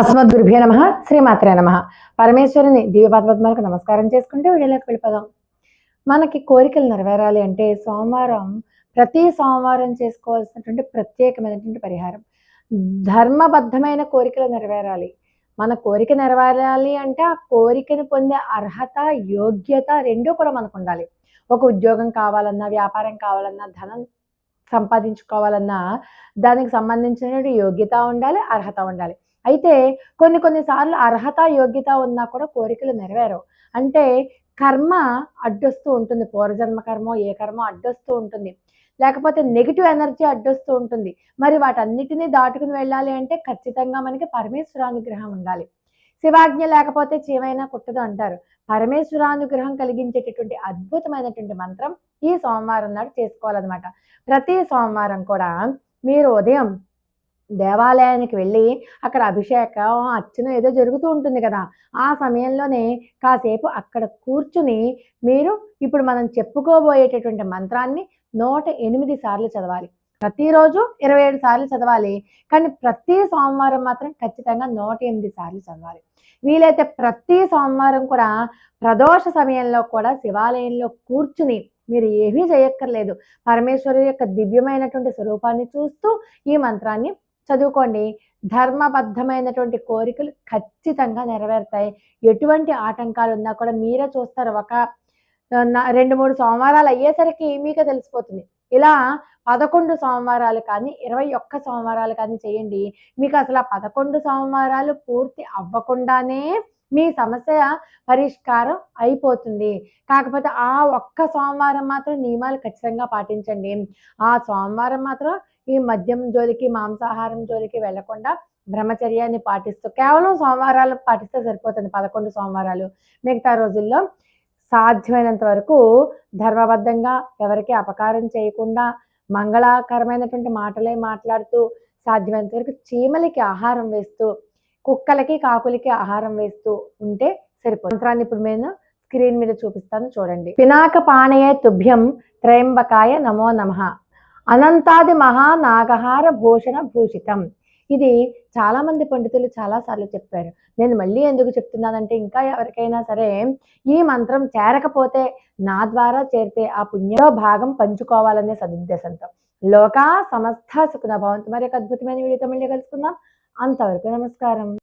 అస్మద్గురుభ్యో నమ శ్రీమాత్రే నమ. పరమేశ్వరుని దివ్యపాదపద్మాలకు నమస్కారం చేసుకుంటే వీడియోలోకి వెళ్ళిపోదాం. మనకి కోరికలు నెరవేరాలి అంటే సోమవారం ప్రతి సోమవారం చేసుకోవాల్సినటువంటి ప్రత్యేకమైనటువంటి పరిహారం. ధర్మబద్ధమైన కోరికలు నెరవేరాలి. మన కోరిక నెరవేరాలి అంటే ఆ కోరికను పొందే అర్హత యోగ్యత రెండూ కూడా మనకు ఉండాలి ఒక ఉద్యోగం కావాలన్నా వ్యాపారం కావాలన్నా ధనం సంపాదించుకోవాలన్నా దానికి సంబంధించినటువంటి యోగ్యత ఉండాలి అర్హత ఉండాలి. అయితే కొన్ని కొన్నిసార్లు అర్హత యోగ్యత ఉన్నా కూడా కోరికలు నెరవేరవు. అంటే కర్మ అడ్డొస్తూ ఉంటుంది. పూర్వజన్మ కర్మ ఏ కర్మ అడ్డొస్తూ ఉంటుంది. లేకపోతే నెగిటివ్ ఎనర్జీ అడ్డొస్తూ ఉంటుంది. మరి వాటన్నిటినీ దాటుకుని వెళ్ళాలి అంటే ఖచ్చితంగా మనకి పరమేశ్వరానుగ్రహం ఉండాలి. శివాజ్ఞ లేకపోతే చీమైనా కుట్టదు అంటారు. పరమేశ్వరానుగ్రహం కలిగించేటటువంటి అద్భుతమైనటువంటి మంత్రం ఈ సోమవారం నాడు చేసుకోవాలన్నమాట. ప్రతి సోమవారం కూడా మీరు ఉదయం దేవాలయానికి వెళ్ళి అక్కడ అభిషేకం అర్చన ఏదో జరుగుతూ ఉంటుంది కదా. ఆ సమయంలోనే కాసేపు అక్కడ కూర్చుని మీరు ఇప్పుడు మనం చెప్పుకోబోయేటటువంటి మంత్రాన్ని నూట ఎనిమిది సార్లు చదవాలి. ప్రతిరోజు ఇరవై ఏడు సార్లు చదవాలి. కానీ ప్రతి సోమవారం మాత్రం ఖచ్చితంగా నూట ఎనిమిది సార్లు చదవాలి. వీలైతే ప్రతి సోమవారం కూడా ప్రదోష సమయంలో కూడా శివాలయంలో కూర్చుని మీరు ఏమీ చేయక్కర్లేదు. పరమేశ్వరు యొక్క దివ్యమైనటువంటి స్వరూపాన్ని చూస్తూ ఈ మంత్రాన్ని చదువుకోండి. ధర్మబద్ధమైనటువంటి కోరికలు ఖచ్చితంగా నెరవేరుతాయి. ఎటువంటి ఆటంకాలు ఉన్నా కూడా మీరే చూస్తారు. ఒక రెండు మూడు సోమవారాలు అయ్యేసరికి మీకే తెలిసిపోతుంది. ఇలా పదకొండు సోమవారాలు కానీ ఇరవై ఒక్క సోమవారాలు కానీ చేయండి. మీకు అసలు ఆ పదకొండు సోమవారాలు పూర్తి అవ్వకుండానే మీ సమస్య పరిష్కారం అయిపోతుంది. కాకపోతే ఆ ఒక్క సోమవారం మాత్రం నియమాలు ఖచ్చితంగా పాటించండి. ఆ సోమవారం మాత్రం ఈ మద్యం జోలికి మాంసాహారం జోలికి వెళ్ళకుండా బ్రహ్మచర్యాన్ని పాటిస్తూ కేవలం సోమవారాలు పాటిస్తే సరిపోతుంది. పదకొండు సోమవారాలు మిగతా రోజుల్లో సాధ్యమైనంత వరకు ధర్మబద్ధంగా ఎవరికి అపకారం చేయకుండా మంగళకరమైనటువంటి మాటలే మాట్లాడుతూ సాధ్యమైనంత వరకు చీమలకి ఆహారం వేస్తూ కుక్కలకి కాకులకి ఆహారం వేస్తూ ఉంటే సరిపోతుంది మంత్రాన్ని ఇప్పుడు నేను స్క్రీన్ మీద చూపిస్తాను చూడండి. పినాక పాణయే తుభ్యం త్రయంబకాయ నమో నమ. అనంతాది మహానాగహార భూషణ భూషితం. ఇది చాలామంది పండితులు చాలాసార్లు చెప్పారు. నేను మళ్ళీ ఎందుకు చెప్తున్నానంటే ఇంకా ఎవరికైనా సరే ఈ మంత్రం చేరకపోతే నా ద్వారా చేరితే ఆ పుణ్యలో భాగం పంచుకోవాలనే సదుద్దేశంతో. లోకా సమస్త సుఖన భవంతు. మరి ఒక అద్భుతమైన వీడియోతో మళ్ళీ కలుసుకుందాం. అంతవరకు నమస్కారం.